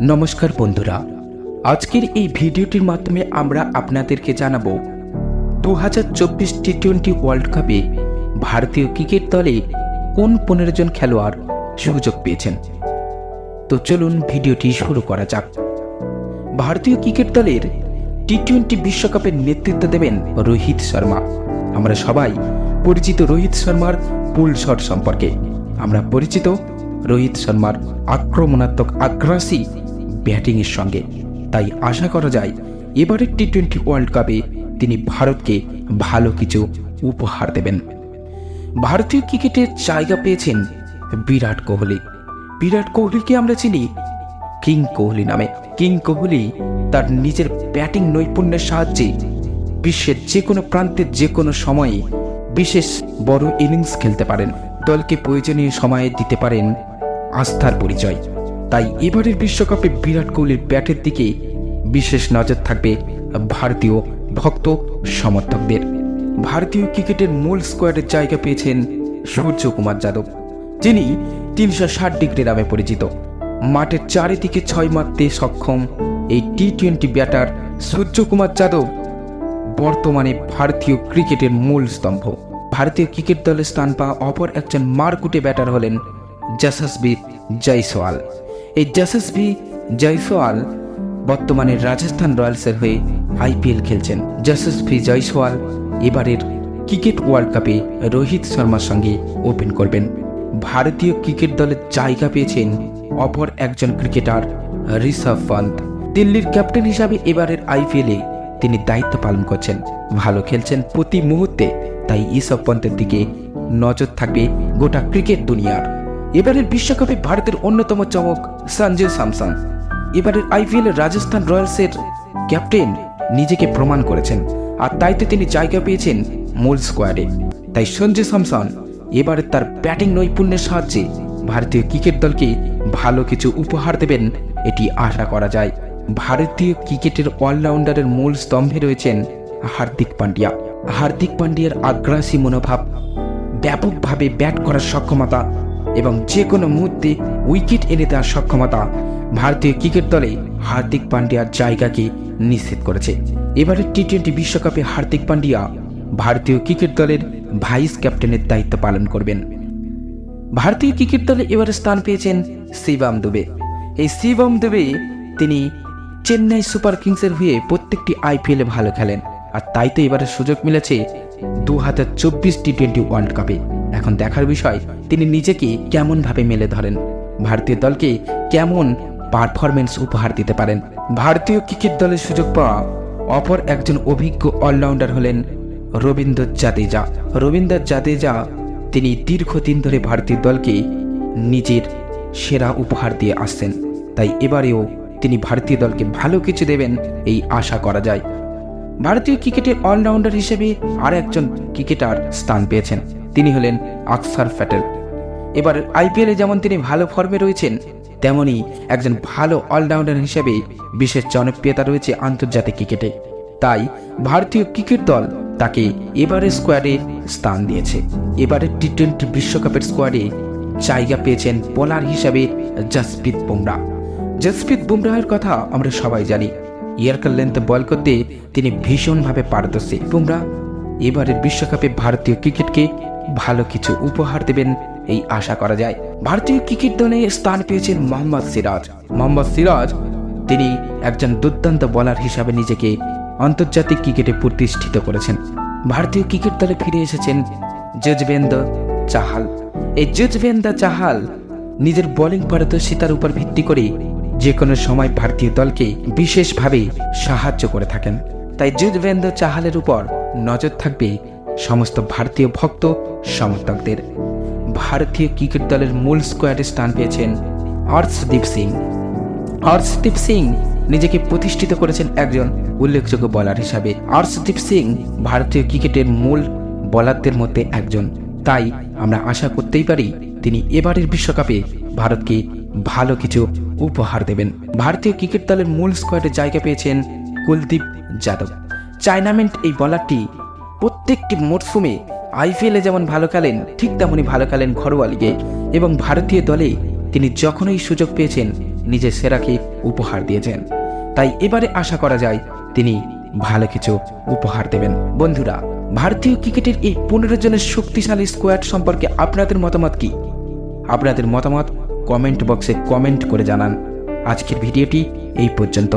নমস্কার বন্ধুরা, আজকের এই ভিডিওটির মাধ্যমে আমরা আপনাদেরকে জানাব দু হাজার চব্বিশ টি টোয়েন্টি ওয়ার্ল্ড কাপে ভারতীয় ক্রিকেট দলে কোন পনেরো জন খেলোয়াড় সুযোগ পেয়েছেন। তো চলুন ভিডিওটি শুরু করা যাক। ভারতীয় ক্রিকেট দলের টি টোয়েন্টি বিশ্বকাপের নেতৃত্ব দেবেন রোহিত শর্মা। আমরা সবাই পরিচিত রোহিত শর্মার পুল শট সম্পর্কে। আমরা পরিচিত রোহিত শর্মার আক্রমণাত্মক আগ্রাসী ব্যাটিংয়ের সঙ্গে। তাই আশা করা যায়, এবারের টি টোয়েন্টি ওয়ার্ল্ড কাপে তিনি ভারতকে ভালো কিছু উপহার দেবেন। ভারতীয় ক্রিকেটে জায়গা পেয়েছেন বিরাট কোহলি। বিরাট কোহলিকে আমরা চিনি কিং কোহলি নামে। কিং কোহলি তার নিজের ব্যাটিং নৈপুণ্যের সাহায্যে বিশ্বের যে কোনো প্রান্তে যে কোনো সময়ে বিশেষ বড় ইনিংস খেলতে পারেন। দলকে প্রয়োজনীয় সময়ে দিতে পারেন আস্থার পরিচয়। তাই এবারের বিশ্বকাপে বিরাট কোহলির ব্যাটের দিকে বিশেষ নজর থাকবে ভারতীয় ভক্ত সমর্থকদের। ভারতীয় ক্রিকেটের মূল স্কোয়াডের জায়গা পেয়েছেন সূর্য কুমার যাদব, যিনি তিনশো ষাট ডিগ্রি নামে পরিচিত। মাঠের চারিদিকে ছয় মারতে সক্ষম এই T twenty batter Suryakumar Yadav বর্তমানে ভারতীয় ক্রিকেটের মূল স্তম্ভ। ভারতীয় ক্রিকেট দলে স্থান পাওয়া অপর একজন মারকুটে ব্যাটার হলেন যশস্বী জয়সওয়াল। এই যশস্বী জয়সওয়াল বর্তমানে রাজস্থান রয়্যালসের হয়ে আইপিএল খেলছেন। যশস্বী জয়সওয়াল এবারের ক্রিকেট ওয়ার্ল্ড কাপে রোহিত শর্মার সঙ্গে ওপেন করবেন। ভারতীয় ক্রিকেট দলের জায়গা পেয়েছেন অপর একজন ক্রিকেটার ঋষভ পন্থ দিল্লির ক্যাপ্টেন হিসাবে এবারের আইপিএলে তিনি দায়িত্ব পালন করছেন। ভালো খেলছেন প্রতি মুহূর্তে, তাই ঋষভ পন্থের দিকে নজর থাকবে গোটা ক্রিকেট দুনিয়ার। এবারের বিশ্বকাপে ভারতের অন্যতম চমক সঞ্জু স্যামসন এবারের আইপিএল রাজস্থান রয়্যালসের ক্যাপ্টেন নিজেকে প্রমাণ করেছেন, আর তাই তো তিনি জায়গা পেয়েছেন মূল স্কোয়াডে। তাই সঞ্জু স্যামসন এবারে তার ব্যাটিং নৈপুণ্যের সাহায্যে ভারতীয় ক্রিকেট দলকে ভালো কিছু উপহার দেবেন এটি আশা করা যায়। ভারতীয় ক্রিকেটের অলরাউন্ডারের মূল স্তম্ভে রয়েছেন হার্দিক পান্ডিয়া। হার্দিক পান্ডিয়ার আগ্রাসী মনোভাব, ব্যাপকভাবে ব্যাট করার সক্ষমতা এবং যে কোনো মুহূর্তে উইকেট এনে দেওয়ার সক্ষমতা ভারতীয় ক্রিকেট দলে হার্দিক পান্ডিয়ার জায়গাকে নিশ্চিত করেছে। এবারের টি টোয়েন্টি বিশ্বকাপে হার্দিক পান্ডিয়া ভারতীয় ক্রিকেট দলের ভাইস ক্যাপ্টেনের দায়িত্ব পালন করবেন। ভারতীয় ক্রিকেট দলে এবারে স্থান পেয়েছেন শিবাম দুবে। এই শিবম দুবে তিনি চেন্নাই সুপার কিংসের হয়ে প্রত্যেকটি আইপিএলে ভালো খেলেন। আর তাই তো এবারে সুযোগ মিলেছে দু হাজার চব্বিশ টি টোয়েন্টি ওয়ার্ল্ড কাপে। এখন দেখার বিষয়, তিনি নিজেকে কেমন ভাবে মেলে ধরেন? ভারতীয় দলকে কেমন পারফরমেন্স উপহার দিতে পারেন? ভারতীয় ক্রিকেট দলের সুযোগ পাওয়া অপর একজন অভিজ্ঞ অলরাউন্ডার হলেন রবীন্দ্র জাদেজা। রবীন্দ্র জাদেজা তিনি দীর্ঘদিন ধরে ভারতীয় দলকে নিজের সেরা উপহার দিয়ে আসছেন। তাই এবারেও তিনি ভারতীয় দলকে ভালো কিছু দেবেন এই আশা করা যায়। ভারতীয় ক্রিকেটের অলরাউন্ডার হিসেবে আর একজন ক্রিকেটার স্থান পেয়েছেন। তিনি হলেন আকসার প্যাটেল এবার আইপিএলে যেমন তিনি ভালো ফর্মে রয়েছেন, তেমনি একজন ভালো অলরাউন্ডার হিসেবে বিশেষ জনপ্রিয়তা রয়েছে আন্তর্জাতিক ক্রিকেটে। তাই ভারতীয় ক্রিকেট দল তাকে এবারের স্কোয়াডে স্থান দিয়েছে। এবারের টি টোয়েন্টি বিশ্বকাপের স্কোয়াডে জায়গা পেয়েছেন বোলার হিসাবে জসপ্রীত বুমরা। জসপ্রীত বুমরাহের কথা আমরা সবাই জানি। ইয়ারকার লেন্থে বল করতে তিনি ভীষণভাবে পারদর্শী। বুমরা এবারের বিশ্বকাপে ভারতীয় ক্রিকেটকে ভালো কিছু উপহার দেবেন, এই আশা করা যায়। ভারতীয় ক্রিকেট দলে স্থান পেয়েছেন মোহাম্মদ সিরাজ। মোহাম্মদ সিরাজ, তিনি একজন দুর্দান্ত বোলার হিসাবে নিজেকে আন্তর্জাতিক ক্রিকেটে প্রতিষ্ঠিত করেছেন। ভারতীয় ক্রিকেট দলে ফিরে এসেছেন যজবেন্দ্র চাহাল। এই যজবেন্দ্র চাহাল নিজের বোলিং পারদর্শিতার উপর ভিত্তি করে যে কোনো সময় ভারতীয় দলকে বিশেষভাবে সাহায্য করে থাকেন। তাই যুজবেন্দ্র চাহালের উপর নজর থাকবে সমস্ত ভারতীয় ভক্ত সমর্থকদের। ভারতীয় ক্রিকেট দলের মূল স্কোয়াডে স্থান পেয়েছেন হর্ষদীপ সিং। হর্ষদীপ সিং নিজেকে প্রতিষ্ঠিত করেছেন একজন উল্লেখযোগ্য বলার হিসাবে। হর্ষদীপ সিং ভারতীয় ক্রিকেটের মূল বলারদের মধ্যে একজন। তাই আমরা আশা করতেই পারি তিনি এবারের বিশ্বকাপে ভারতকে ভালো কিছু উপহার দেবেন। ভারতীয় ক্রিকেট দলের মূল স্কোয়াডে জায়গা পেয়েছেন কুলদীপ যাদব। চাইনামেন্ট এই বলারটি প্রত্যেকটি মরশুমে আইপিএলে যেমন ভালো খেলেন, ঠিক তেমনই ভালো খেলেন ঘরোয়া লিগে এবং ভারতীয় দলে তিনি যখনই সুযোগ পেয়েছেন, নিজের সেরাকে উপহার দিয়েছেন। তাই এবারে আশা করা যায়, তিনি ভালো কিছু উপহার দেবেন। বন্ধুরা, ভারতীয় ক্রিকেটের এই পনেরো জনের শক্তিশালী স্কোয়াড সম্পর্কে আপনাদের মতামত কি? আপনাদের মতামত কমেন্ট বক্সে কমেন্ট করে জানান। আজকের ভিডিওটি এই পর্যন্ত।